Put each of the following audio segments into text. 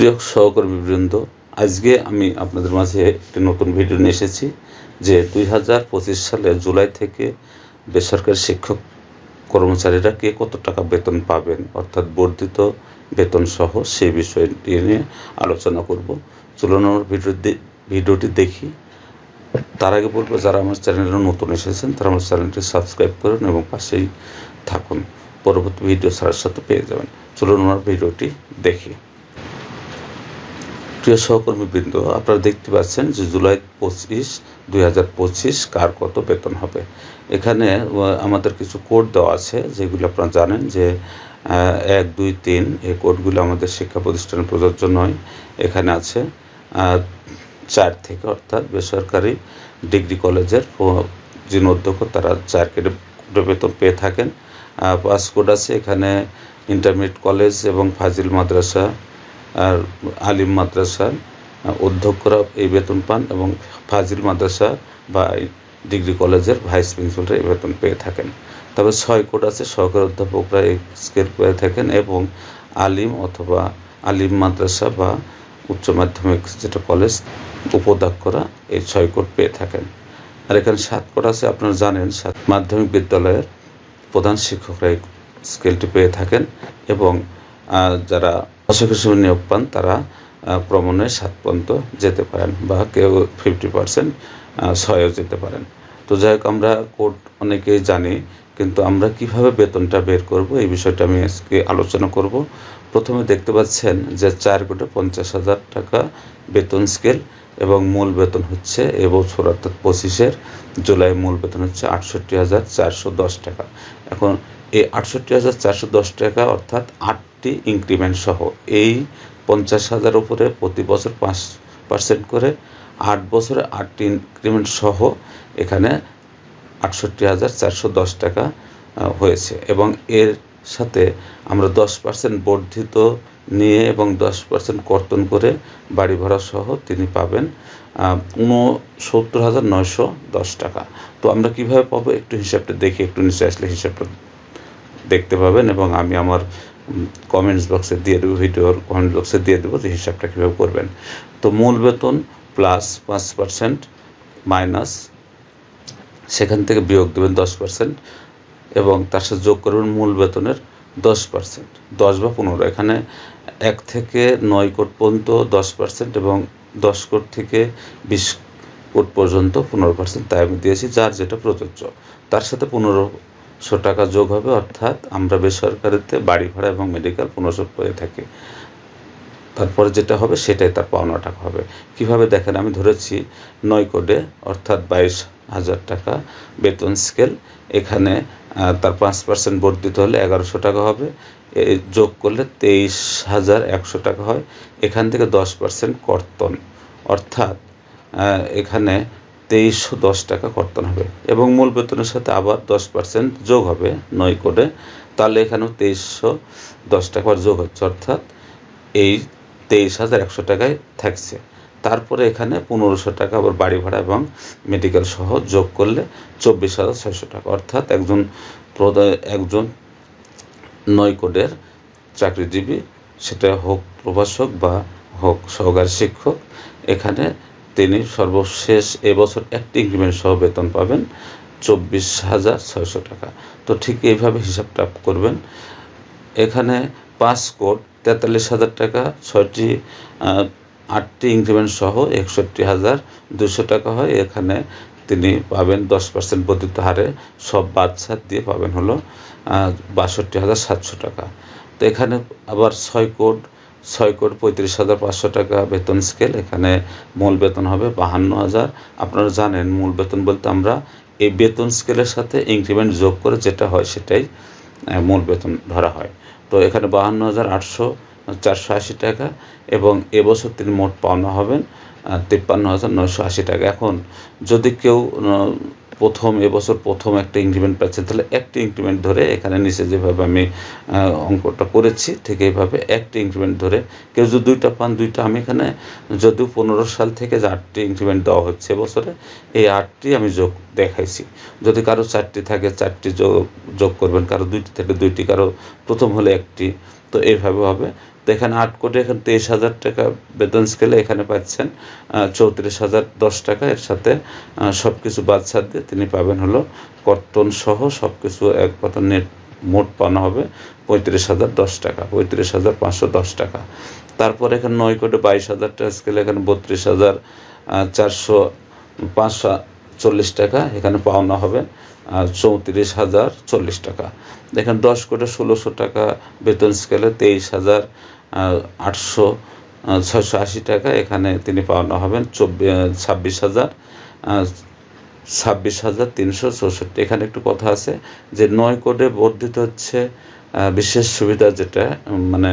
প্রিয় সহকর্মীবৃন্দ আজকে আমি আপনাদের মাঝে একটি নতুন ভিডিও নিয়ে এসেছি, যে দুই হাজার পঁচিশ সালে জুলাই থেকে বেসরকারি শিক্ষক কর্মচারীরা কে কত টাকা বেতন পাবেন, অর্থাৎ বর্ধিত বেতন সহ সেই বিষয়টি নিয়ে আলোচনা করব। চলুন আমার ভিডিও ভিডিওটি দেখি। তার আগে বলব, যারা আমার চ্যানেলে নতুন এসেছেন, তারা আমার চ্যানেলটি সাবস্ক্রাইব করুন এবং পাশেই থাকুন। পরবর্তী ভিডিও ছাড়ার সাথে পেয়ে যাবেন। চলুন আমার ভিডিওটি দেখি। প্রিয় সহকর্মীবৃন্দ, আপনারা দেখতে পাচ্ছেন যে জুলাই পঁচিশ, দুই হাজার পঁচিশ কার কত বেতন হবে। এখানে আমাদের কিছু কোড দেওয়া আছে, যেগুলো আপনারা জানেন যে এক, দুই, তিন, এই কোডগুলো আমাদের শিক্ষা প্রতিষ্ঠানে প্রযোজ্য নয়। এখানে আছে চার থেকে অর্থাৎ বেসরকারি ডিগ্রি কলেজের যিনি অধ্যক্ষ, তারা চার কেটে বেতন পেয়ে থাকেন। পাস কোড আছে, এখানে ইন্টারমিডিয়েট কলেজ এবং ফাজিল মাদ্রাসা আর আলিম মাদ্রাসার অধ্যক্ষরা এই বেতন পান এবং ফাজিল মাদ্রাসা বা ডিগ্রি কলেজের ভাইস প্রিন্সিপালরা এই বেতন পেয়ে থাকেন। তবে ছয় কোট আছে, সহকারী অধ্যাপকরা এই স্কেল পেয়ে থাকেন এবং আলিম অথবা আলিম মাদ্রাসা বা উচ্চ মাধ্যমিক যেটা কলেজ উপাধ্যক্ষরা এই ছয় কোট পেয়ে থাকেন। আর এখানে সাত কোট আছে, আপনারা জানেন, সাত মাধ্যমিক বিদ্যালয়ের প্রধান শিক্ষকরা এই স্কেলটি পেয়ে থাকেন এবং যারা অশোক হিসেবে নিয়োগ পান, তারা প্রমণে সাত পর্যন্ত যেতে পারেন বা কেউ ফিফটি পার্সেন্ট ছয়ও যেতে পারেন। তো যাই হোক, আমরা কোর্ট অনেকেই জানি, কিন্তু আমরা কীভাবে বেতনটা বের করব এই বিষয়টা আমি আজকে আলোচনা করব। প্রথমে দেখতে পাচ্ছেন যে চার কোটি পঞ্চাশ হাজার টাকা বেতন স্কেল এবং মূল বেতন হচ্ছে এবছর অর্থাৎ পঁচিশের জুলাই মূল বেতন হচ্ছে আটষট্টি হাজার চারশো দশ টাকা। এখন এই আটষট্টি হাজার চারশো দশ টাকা, অর্থাৎ আটটি ইনক্রিমেন্ট সহ এই পঞ্চাশ হাজার উপরে প্রতি বছর পাঁচ পার্সেন্ট করে আট বছরে আটটি ইনক্রিমেন্ট সহ এখানে আটষট্টি হাজার চারশো দশ টাকা হয়েছে। এবং এর সাথে আমরা দশ পার্সেন্ট বর্ধিত নিয়ে এবং দশ পার্সেন্ট কর্তন করে বাড়ি ভাড়া সহ তিনি পাবেন উনসত্তর হাজার নয়শো দশ টাকা। তো আমরা কীভাবে পাবো একটু হিসাবটা দেখি, একটু নিচে আসলে হিসাবটা দেখতে পাবেন এবং আমি আমার কমেন্টস বক্সে দিয়ে দেবো ভিডিওর কমেন্ট বক্সে দিয়ে দেবো, যে হিসাবটা কীভাবে করবেন। তো মূল বেতন প্লাস পাঁচ পার্সেন্ট মাইনাস সেখান থেকে বিয়োগ দেবেন দশ পার্সেন্ট এবং তার সাথে যোগ করবেন মূল বেতনের দশ পার্সেন্ট দশ বা পনেরো। এখানে এক থেকে নয় কোট পর্যন্ত দশ পার্সেন্ট এবং দশ কোট থেকে বিশ কোট পর্যন্ত পনেরো পার্সেন্ট তাই আমি দিয়েছি, যার যেটা প্রযোজ্য। তার সাথে পনেরোশো টাকা যোগ হবে, অর্থাৎ আমরা বেসরকারিতে বাড়ি ভাড়া এবং মেডিকেল পনেরোশো পেয়ে থাকি। তারপরে যেটা হবে সেটাই তার পাওনা টাকা হবে। কীভাবে দেখেন, আমি ধরেছি নয় কোডে, অর্থাৎ বাইশ হাজার টাকা বেতন স্কেল এখানে তার পাঁচ পার্সেন্ট বর্ধিত হলে এগারোশো টাকা হবে। যোগ করলে তেইশ হাজার একশো টাকা হয়। এখান থেকে দশ পার্সেন্ট কর্তন। অর্থাৎ এখানে তেইশশো দশ টাকা কর্তন হবে এবং মূল বেতনের সাথে আবার দশ পার্সেন্ট যোগ হবে নয় কোডে। তাহলে এখানেও তেইশশো দশ টাকার যোগ হচ্ছে, অর্থাৎ এই তেইশ হাজার একশো টাকায় থাকছে। তারপরে এখানে পনেরোশো টাকা আবার বাড়ি ভাড়া এবং মেডিকেল সহ যোগ করলে চব্বিশ হাজার ছয়শো টাকা। অর্থাৎ একজন একজন নয় কোডের চাকরিজীবী, সেটা হোক প্রভাষক বা হোক সহকারী শিক্ষক, এখানে তিনি সর্বশেষ এবছর একটি ইনক্রিমেন্ট সহ বেতন পাবেন চব্বিশ হাজার ছয়শো টাকা। তো ঠিক এইভাবে হিসাবটা করবেন। এখানে পাঁচ কোট তেতাল্লিশ হাজার টাকা, ছয়টি আটটি ইনক্রিমেন্ট সহ একষট্টি হাজার দুশো টাকা হয়। এখানে তিনি পাবেন দশ পার্সেন্ট বর্ধিত হারে সব বাচ্চার দিয়ে পাবেন হলো বাষট্টি হাজার সাতশো টাকা। তো এখানে আবার ছয় কোড ছয় কোট পঁয়ত্রিশ হাজার পাঁচশো টাকা বেতন স্কেল এখানে মূল বেতন হবে বাহান্ন হাজার। আপনারা জানেন মূল বেতন বলতে আমরা এই বেতন স্কেলের সাথে ইনক্রিমেন্ট যোগ করে যেটা হয় সেটাই মূল বেতন ধরা হয়। তো এখানে বাহান্ন হাজার আটশো চারশো আশি টাকা এবং এবছর তিনি মোট পাওনা হবেন তিপ্পান্ন হাজার নয়শো আশি টাকা। এখন যদি কেউ প্রথম এবছর প্রথম একটা ইনক্রিমেন্ট পাচ্ছেন তাহলে একটি ইনক্রিমেন্ট ধরে এখানে নিচে যেভাবে আমি অঙ্কটা করেছি, ঠিক এইভাবে একটি ইনক্রিমেন্ট ধরে কেউ যদি দুইটা পান, দুইটা আমি এখানে যদিও পনেরো সাল থেকে যে আটটি ইনক্রিমেন্ট দেওয়া হচ্ছে এবছরে এই আটটি আমি যোগ দেখাইছি। যদি কারও চারটি থাকে, চারটি যোগ যোগ করবেন। কারও দুইটি থেকে, দুইটি, কারও প্রথম হলে একটি। তো এইভাবে হবে। তো এখানে আট কোটি, এখানে তেইশ হাজার টাকা বেতন স্কেলে এখানে পাচ্ছেন। চৌত্রিশ হাজার দশ টাকা এর সাথে সব কিছু বাদ ছাড় দিয়ে তিনি পাবেন হলো কর্তন সহ সব কিছু এক কথা নেট মোট পাওনা হবে পঁয়ত্রিশ হাজার দশ টাকা, পঁয়ত্রিশ হাজার পাঁচশো দশ টাকা। তারপর এখানে নয় কোটি বাইশ হাজার টাকা স্কেলে এখানে বত্রিশ হাজার চারশো পাঁচশো চল্লিশ টাকা এখানে পাওনা হবে চৌত্রিশ হাজার চল্লিশ টাকা। দেখেন দশ কোটি ষোলোশো টাকা বেতন স্কেলে তেইশ হাজার আটশো ছয়শো আশি টাকা। এখানে তিনি পাওনা হবেন চব্বিশ ছাব্বিশ হাজার ছাব্বিশ হাজার তিনশো চৌষট্টি। এখানে একটু কথা আছে যে নয় কোডে বর্ধিত হচ্ছে বিশেষ সুবিধা যেটা মানে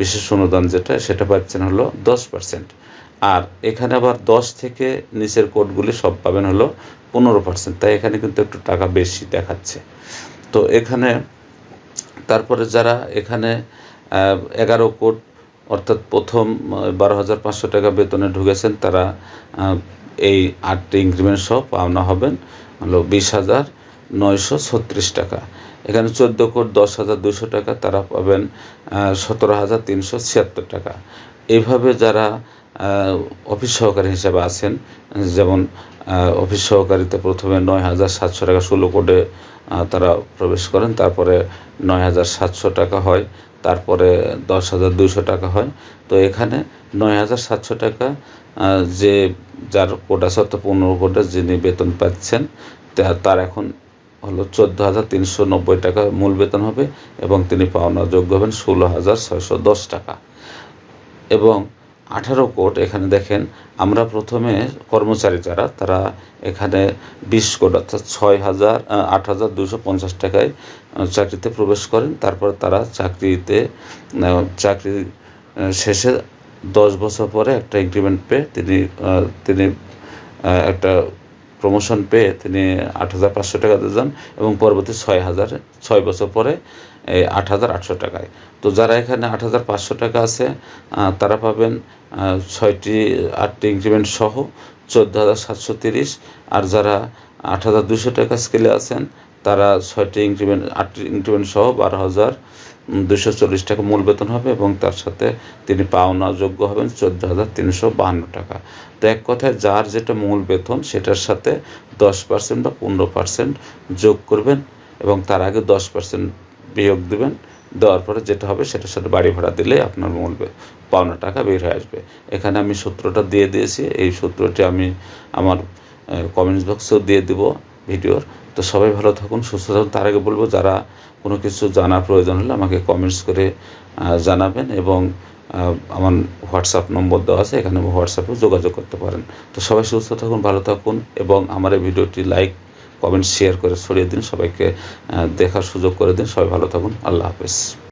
বিশেষ অনুদান যেটা, সেটা পাচ্ছেন হলো দশ পার্সেন্ট। আর এখানে আবার দশ থেকে নিচের কোডগুলি সব পাবেন হলো পনেরো পার্সেন্ট। তাই এখানে কিন্তু একটু টাকা বেশি দেখাচ্ছে। তো এখানে, তারপরে যারা এখানে এগারো কোট, অর্থাৎ প্রথম বারো হাজার পাঁচশো টাকা বেতনে ঢুকেছেন তারা এই আটটি ইনক্রিমেন্ট সহ পাওনা হবেন, হলো বিশ হাজার নয়শো ছত্রিশ টাকা। এখানে চোদ্দ কোট দশ হাজার দুশো টাকা, তারা পাবেন সতেরো হাজার তিনশো ছিয়াত্তর টাকা। এইভাবে যারা অফিস সহকারী হিসেবে আছেন। যেমন অফিস সহকারীতে প্রথমে নয় হাজার সাতশো টাকা ষোলো কোটে তারা প্রবেশ করেন। তারপরে নয় হাজার সাতশো টাকা হয়, তারপরে দশ হাজার দুশো টাকা হয়। তো এখানে নয় হাজার সাতশো টাকা যে যার কোড আছে অর্থাৎ পনেরো কোটে যিনি বেতন পাচ্ছেন তার এখন হলো চোদ্দ হাজার তিনশো নব্বই টাকা মূল বেতন হবে এবং তিনি পাওনা যোগ্য হবেন ষোলো হাজার ছয়শো দশ টাকা। এবং আঠারো কোট এখানে দেখেন, আমরা প্রথমে কর্মচারী যারা, তারা এখানে বিশ কোট, অর্থাৎ ছয় হাজার আট হাজার দুশো পঞ্চাশ টাকায় চাকরিতে প্রবেশ করেন। তারপর তারা চাকরিতে চাকরি শেষে দশ বছর পরে একটা ইনক্রিমেন্ট পেয়ে তিনি তিনি একটা প্রমোশন পেয়ে তিনি আট হাজার পাঁচশো টাকাতে যান এবং পরবর্তী ছয় হাজার, ছয় বছর পরে এই আট হাজার আটশো টাকায়। তো যারা এখানে আট হাজার পাঁচশো টাকা আছে তারা পাবেন ছয়টি, আটটি ইনক্রিমেন্ট সহ চোদ্দ হাজার সাতশো তিরিশ। আর যারা আট হাজার দুশো টাকা স্কেলে আছেন তারা ছয়টি ইনক্রিমেন্ট আটটি ইনক্রিমেন্ট সহ বারো হাজার দুশো চল্লিশ টাকা মূল বেতন হবে এবং তার সাথে তিনি পাওনা যোগ্য হবেন চোদ্দ হাজার তিনশো বাহান্ন টাকা। তো এক কথায় যার যেটা মূল বেতন সেটার সাথে দশ পার্সেন্ট বা পনেরো পার্সেন্ট যোগ করবেন এবং তার আগে দশ পার্সেন্ট বিয়োগ দেবেন, দেওয়ার পরে যেটা হবে সেটার সাথে বাড়ি ভাড়া দিলে আপনার মূল পাওনা টাকা বের হয়ে আসবে। এখানে আমি সূত্রটা দিয়ে দিয়েছি, এই সূত্রটি আমি আমার কমেন্টস বক্সেও দিয়ে দিব। ভিডিওর। তো সবাই ভালো থাকুন, সুস্থ থাকুন। তার আগে বলব, যারা কোনো কিছু জানার প্রয়োজন হলে আমাকে কমেন্টস করে জানাবেন এবং আমার হোয়াটসঅ্যাপ নম্বর দেওয়া আছে, এখানে হোয়াটসঅ্যাপে যোগাযোগ করতে পারেন। তো সবাই সুস্থ থাকুন, ভালো থাকুন এবং আমার এই ভিডিওটি লাইক কমেন্ট শেয়ার করে ছড়িয়ে দিন। সবাইকে দেখার সুযোগ করে দিন। সবাই ভালো থাকুন। আল্লাহ হাফেজ।